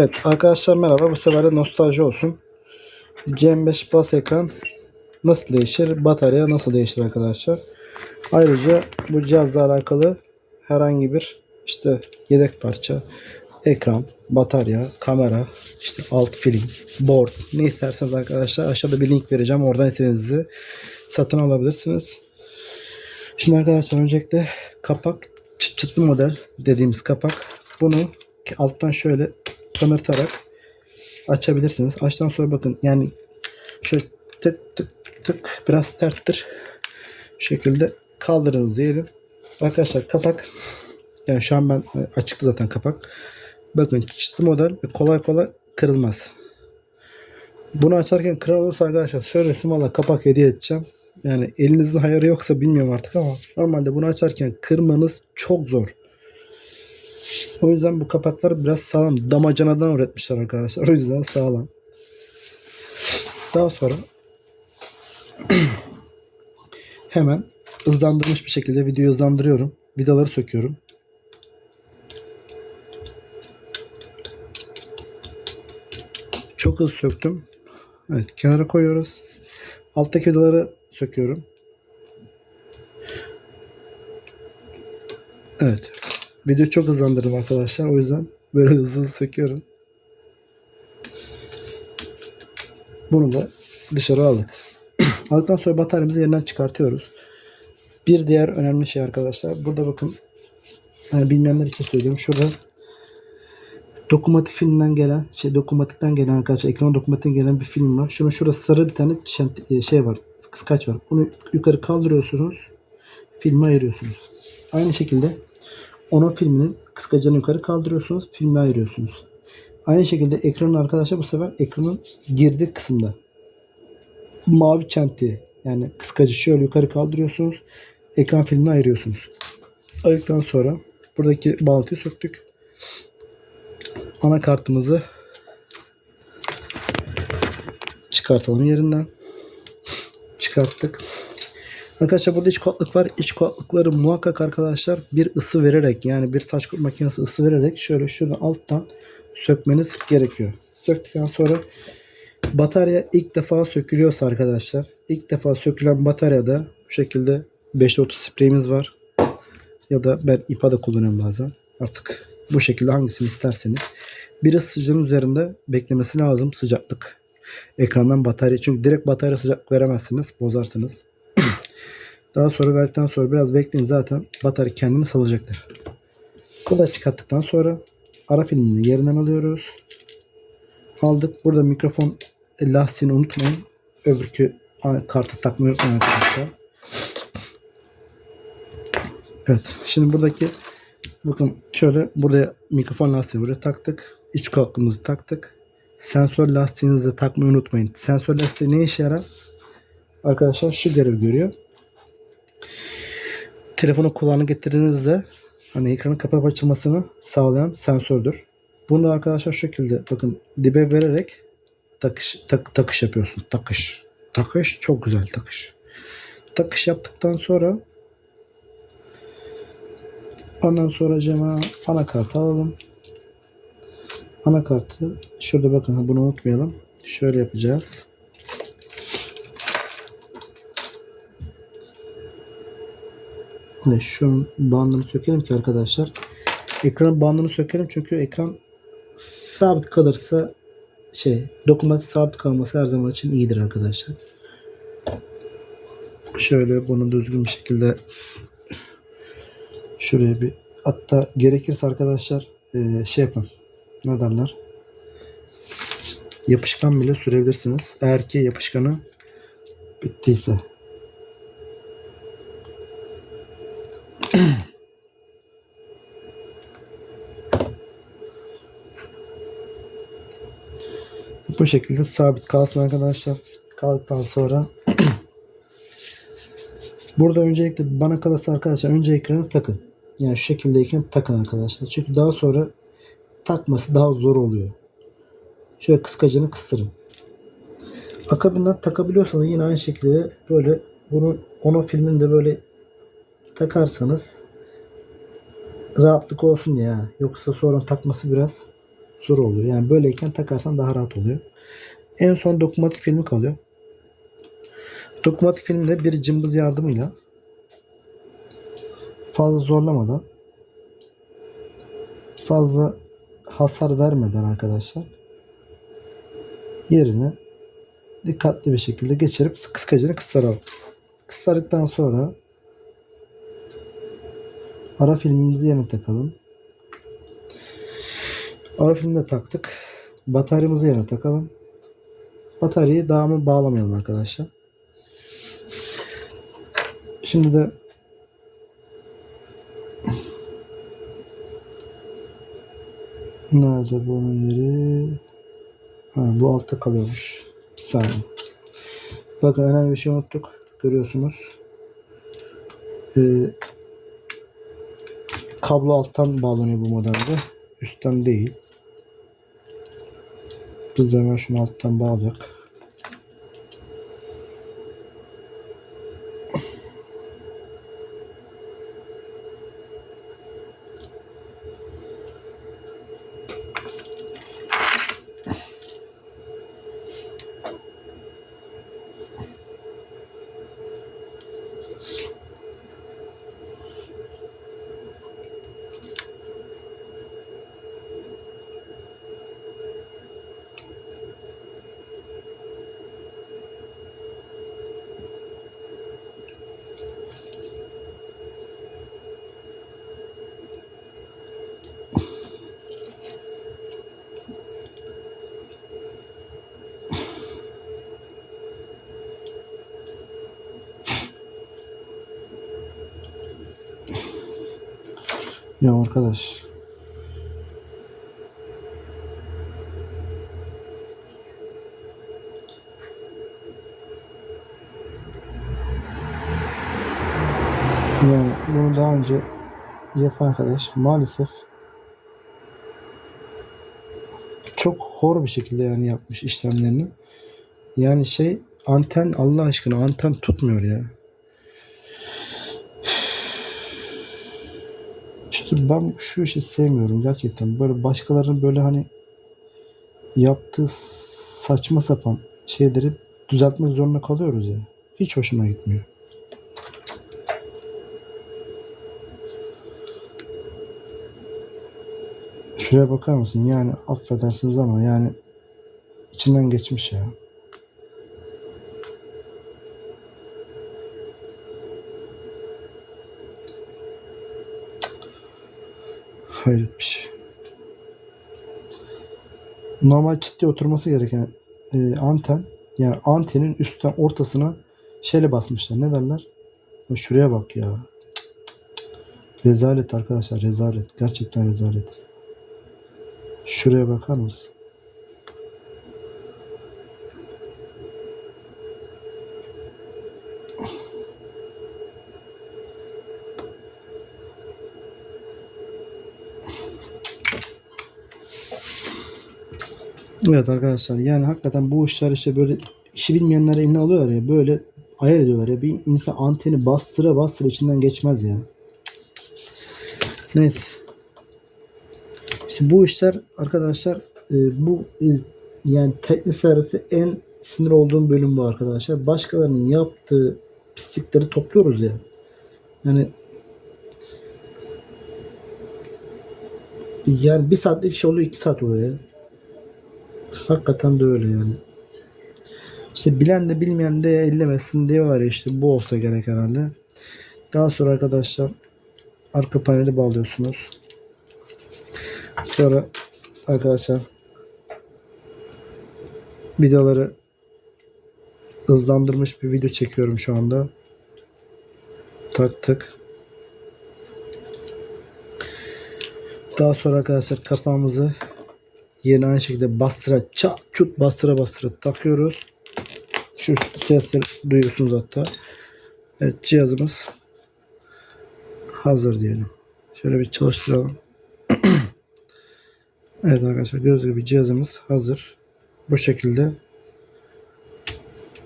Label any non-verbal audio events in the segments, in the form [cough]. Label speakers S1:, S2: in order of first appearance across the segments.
S1: Evet arkadaşlar merhaba. Bu sefer de nostalji olsun. CM5 Plus ekran nasıl değişir? Batarya nasıl değişir arkadaşlar? Ayrıca bu cihazla alakalı herhangi bir işte yedek parça, ekran, batarya, kamera, işte alt film, board ne isterseniz arkadaşlar aşağıda bir link vereceğim. Oradan istediğinizi satın alabilirsiniz. Şimdi arkadaşlar öncelikle kapak çıt çıtlı model dediğimiz kapak. Bunu alttan şöyle tanırtarak açabilirsiniz. Açtan sonra bakın yani şöyle tık tık tık biraz serttir. Şu şekilde kaldırınız diyelim. Arkadaşlar kapak yani şu an ben e, açıktı zaten kapak. Bakın çıtlı model ve kolay kolay kırılmaz. Bunu açarken kırar olursa arkadaşlar şöyle valla kapak hediye edeceğim. Yani elinizin hayarı yoksa bilmiyorum artık ama normalde bunu açarken kırmanız çok zor. O yüzden bu kapaklar biraz sağlam. Damacanadan üretmişler arkadaşlar. O yüzden sağlam. Daha sonra [clears throat] hemen hızlandırmış bir şekilde videoyu hızlandırıyorum. Vidaları söküyorum. Çok hızlı söktüm. Evet kenara koyuyoruz. Alttaki vidaları söküyorum. Evet. Video çok hızlandırdım arkadaşlar. O yüzden böyle hızlı söküyorum. Bunu da dışarı aldık. [clears throat] Aldıktan sonra bataryamızı yerinden çıkartıyoruz. Bir diğer önemli şey arkadaşlar. Burada bakın yani bilmeyenler için söylüyorum. Şurada dokunmatik filmden gelen şey dokunmatikten gelen arkadaşlar ekran dokunmatikten gelen bir film var. Şunun şurası sarı bir tane şent- şey var. Kıskaç var. Bunu yukarı kaldırıyorsunuz. Filmi ayırıyorsunuz. Aynı şekilde ona filminin kıskacını yukarı kaldırıyorsunuz. Filmi ayırıyorsunuz. Aynı şekilde ekranın arkadaşlar bu sefer ekranın girdiği kısımda mavi çentiği yani kıskacı şöyle yukarı kaldırıyorsunuz. Ekran filmini ayırıyorsunuz. Ayırdıktan sonra buradaki bağlantıyı söktük. Anakartımızı çıkartalım yerinden. Çıkarttık. Arkadaşlar burada iç kulaklık var. İç kulaklıkları muhakkak arkadaşlar bir ısı vererek yani bir saç kurutma makinesi ısı vererek şöyle şunu alttan sökmeniz gerekiyor. Söktükten sonra batarya ilk defa sökülüyorsa arkadaşlar ilk defa sökülen bataryada bu şekilde 530 spreyimiz var. Ya da ben IPA da kullanıyorum bazen. Artık bu şekilde hangisini isterseniz. Bir ısıtıcının üzerinde beklemesi lazım sıcaklık. Ekrandan batarya. Çünkü direkt batarya sıcaklık veremezsiniz. Bozarsınız. [clears throat] Daha sonra verdikten sonra biraz bekleyin zaten batarya kendini salacaktır. Bu da çıkarttıktan sonra ara filmini yerinden alıyoruz. Aldık. Burada mikrofon lastiğini unutmayın. Öbürkü kartı takmayı unutmayın arkadaşlar. Evet. Şimdi buradaki bakın şöyle buraya mikrofon lastiğini buraya taktık. İç kulaklığı taktık. Sensör lastiğinizi de takmayı unutmayın. Sensör lastiği ne işe yarar? Arkadaşlar şu görev görüyor telefonu kulağına getirdiğinizde hani ekranın kapap açılmasını sağlayan sensördür. Bunu arkadaşlar şu şekilde bakın dibe vererek takış tak, takış yapıyorsun. Takış. Takış çok güzel takış. Takış yaptıktan sonra ondan sonra cema anakartı alalım. Anakartı şurada bakın bunu unutmayalım. Şöyle yapacağız. Ve şu bandını sökelim ki arkadaşlar. Ekranın bandını sökelim çünkü ekran sabit kalırsa şey dokunmatik sabit kalması her zaman için iyidir arkadaşlar. Şöyle bunu düzgün bir şekilde şuraya bir hatta gerekirse arkadaşlar e, şey yapın ne derler yapışkan bile sürebilirsiniz. Eğer ki yapışkanı bittiyse. [clears throat] Bu şekilde sabit kalsın arkadaşlar. Kaldıktan sonra [clears throat] burada öncelikle bana kalırsa arkadaşlar önce ekranı takın. Yani şu şekildeyken takın arkadaşlar. Çünkü daha sonra takması daha zor oluyor. Şöyle kıskacını kıstırın. Akabından takabiliyorsanız yine aynı şekilde böyle bunu ono filminde böyle takarsanız rahatlık olsun ya. Yoksa sonra takması biraz zor oluyor. Yani böyleyken takarsan daha rahat oluyor. En son dokunmatik filmi kalıyor. Dokunmatik filmde bir cımbız yardımıyla fazla zorlamadan fazla hasar vermeden arkadaşlar yerine dikkatli bir şekilde geçirip kıskacını kıstaralım. Kıstardıktan sonra ara filmimizi yerine takalım. Ara filmde taktık. Bataryamızı yerine takalım. Bataryayı daha mı bağlamayalım arkadaşlar. Şimdi de Nerede bunun yeri? Ha, bu altta kalıyormuş. Bir saniye. Bakın önemli bir şey unuttuk. Görüyorsunuz. Ee, kablo alttan bağlanıyor bu modelde. Üstten değil. Biz de hemen şunu alttan bağlayak. Ya arkadaş. Yani bunu daha önce yapan arkadaş maalesef çok hor bir şekilde yani yapmış işlemlerini. Yani şey anten Allah aşkına anten tutmuyor ya. İşte ben şu işi sevmiyorum gerçekten. Böyle başkalarının böyle hani yaptığı saçma sapan şeyleri düzeltmek zorunda kalıyoruz ya. Hiç hoşuma gitmiyor. Şuraya bakar mısın? Yani affedersiniz ama yani içinden geçmiş ya. Hayret bir şey. Normal ciddi oturması gereken e, anten yani antenin üstten ortasına şeyle basmışlar. Ne derler? Ya Şuraya bak ya. Rezalet arkadaşlar rezalet. Gerçekten rezalet. Şuraya bakar mısın? Evet arkadaşlar yani hakikaten bu işler işte böyle işi bilmeyenler eline alıyorlar ya böyle ayar ediyorlar ya bir insan anteni bastıra bastıra içinden geçmez ya. Neyse. İşte bu işler arkadaşlar e, bu iz- yani teknik arası en sinir olduğum bölüm bu arkadaşlar. Başkalarının yaptığı pislikleri topluyoruz ya. Yani yani bir saatlik iş oluyor iki saat oluyor ya. Hakikaten de öyle yani. İşte bilen de bilmeyen de ellemesin diyorlar ya işte bu olsa gerek herhalde. Daha sonra arkadaşlar arka paneli bağlıyorsunuz. Sonra arkadaşlar videoları hızlandırmış bir video çekiyorum şu anda. Taktık. Daha sonra arkadaşlar kapağımızı Yine aynı şekilde bastıra çat çut bastıra bastıra takıyoruz. Şu sesleri duyuyorsunuz hatta. Evet cihazımız hazır diyelim. Şöyle bir çalıştıralım. [clears throat] evet arkadaşlar gördüğünüz gibi cihazımız hazır. Bu şekilde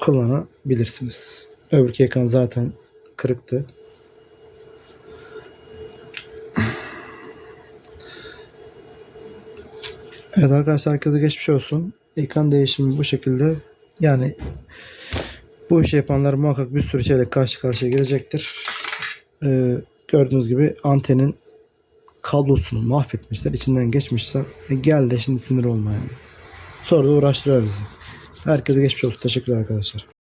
S1: kullanabilirsiniz. Öbürki ekran zaten kırıktı. Evet arkadaşlar herkese geçmiş olsun. Ekran değişimi bu şekilde. Yani bu işi yapanlar muhakkak bir sürü şeyle karşı karşıya gelecektir. Ee, gördüğünüz gibi antenin kablosunu mahvetmişler. içinden geçmişler. E gel de şimdi sinir olma yani. Sonra da uğraştırıyor bizi. Herkese geçmiş olsun. Teşekkürler arkadaşlar.